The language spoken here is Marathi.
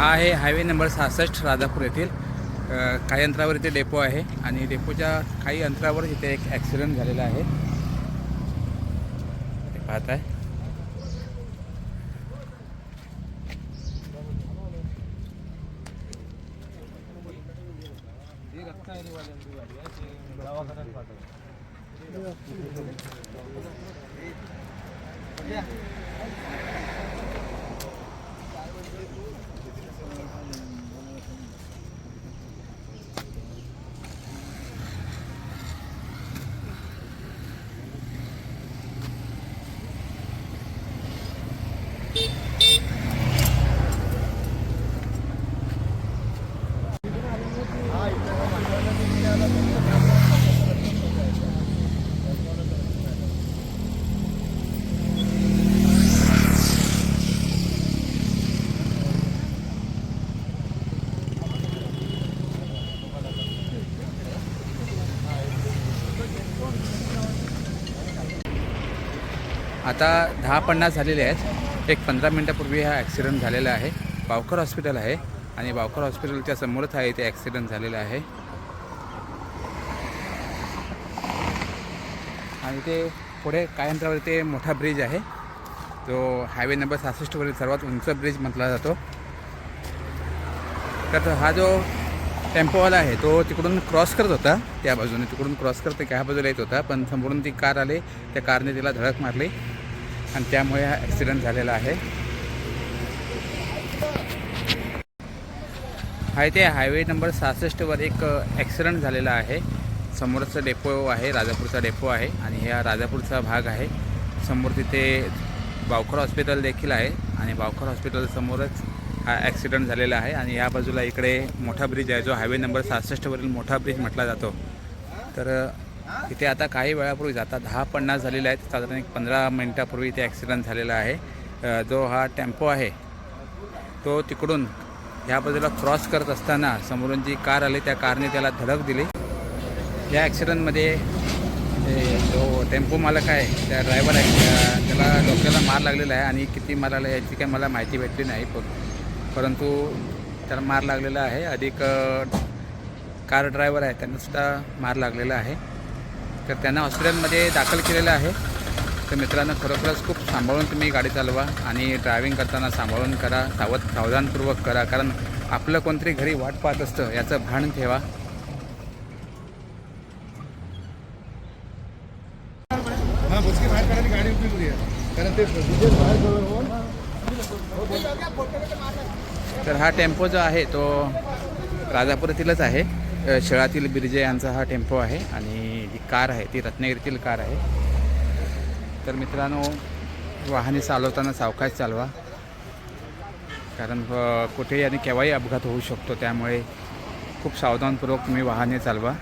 हा आहे हायवे नंबर सहासष्ट राजापूर येथील काही अंतरावर इथे डेपो आहे आणि डेपोच्या काही अंतरावर इथे एक ॲक्सिडेंट झालेला आहे. पाहत आहे आता दहा पन्नास झालेले आहेत. एक पंधरा मिनटापूर्वी हा ॲक्सिडंट झालेला आहे. बावकर हॉस्पिटल आहे आणि बावकर हॉस्पिटलच्या समोरच आहे इथे ॲक्सिडंट झालेला आहे. आणि ते पुढे कायंत्रावर ते मोठा ब्रिज आहे. तो हायवे नंबर सहासष्टवरील सर्वात उंच ब्रिज म्हटला जातो. तर हा जो टेम्पोवाला आहे तो तिकडून क्रॉस करत होता त्या बाजूने. तिकडून क्रॉस करते ह्या बाजूला येत होता पण समोरून ती कार आली त्या कारने तिला धडक मारली आणि त्यामुळे हा ॲक्सिडेंट झालेला आहे. हा इथे हायवे नंबर सहासष्टवर एक ॲक्सिडेंट झालेला आहे. समोरचा डेपो आहे राजापूरचा डेपो आहे आणि हा राजापूरचा भाग आहे. समोर तिथे बावखर हॉस्पिटल देखील आहे आणि बावखर हॉस्पिटलसमोरच हा ॲक्सिडेंट झालेला आहे आणि या बाजूला इकडे मोठा ब्रिज आहे जो हायवे नंबर सहासष्टवरील मोठा ब्रिज म्हटला जातो. तर इथे आता काही वेळापूर्वी जाता दहा पन्नास झालेले आहेत. साधारण एक पंधरा मिनटापूर्वी इथे ॲक्सिडेंट झालेला आहे. जो हा टेम्पो आहे तो तिकडून ह्या बाजूला क्रॉस करत असताना समोरून जी कार आली त्या कारने त्याला धडक दिली. या ॲक्सिडेंटमध्ये जो टेम्पो मालक आहे त्या ड्रायव्हर आहे त्याला डोक्याला मार लागलेला आहे आणि किती मार लागला याची काही मला माहिती भेटली नाही. पण परंतु त्याला मार लागलेला आहे. अधिक कार ड्रायव्हर आहे त्यांनासुद्धा मार लागलेला आहे. तर त्यांना हॉस्पिटलमध्ये दाखल केलेलं आहे. तर मित्रांनो खरोखरच खूप सांभाळून तुम्ही गाडी चालवा आणि ड्रायव्हिंग करताना सांभाळून करा. सावध सावधानपूर्वक करा. कारण आपलं कोणतरी घरी वाट पाहत असतं याचं भान ठेवा. हां बुचकी बाहेर काढायला गाडी उभी करूया कारण ते बाहेर तर हा टेम्पो जो आहे तो राजापुरातीलच आहे. शहरातील शेळातील बिरजे यांचा हा टेम्पो आहे आणि जी कार आहे ती रत्नागिरीतील कार आहे. तर मित्रांनो वाहने चालवताना सावकाश चालवा. कारण कुठेही आणि केव्हाही अपघात होऊ शकतो त्यामुळे खूप सावधानपूर्वक तुम्ही वाहने चालवा.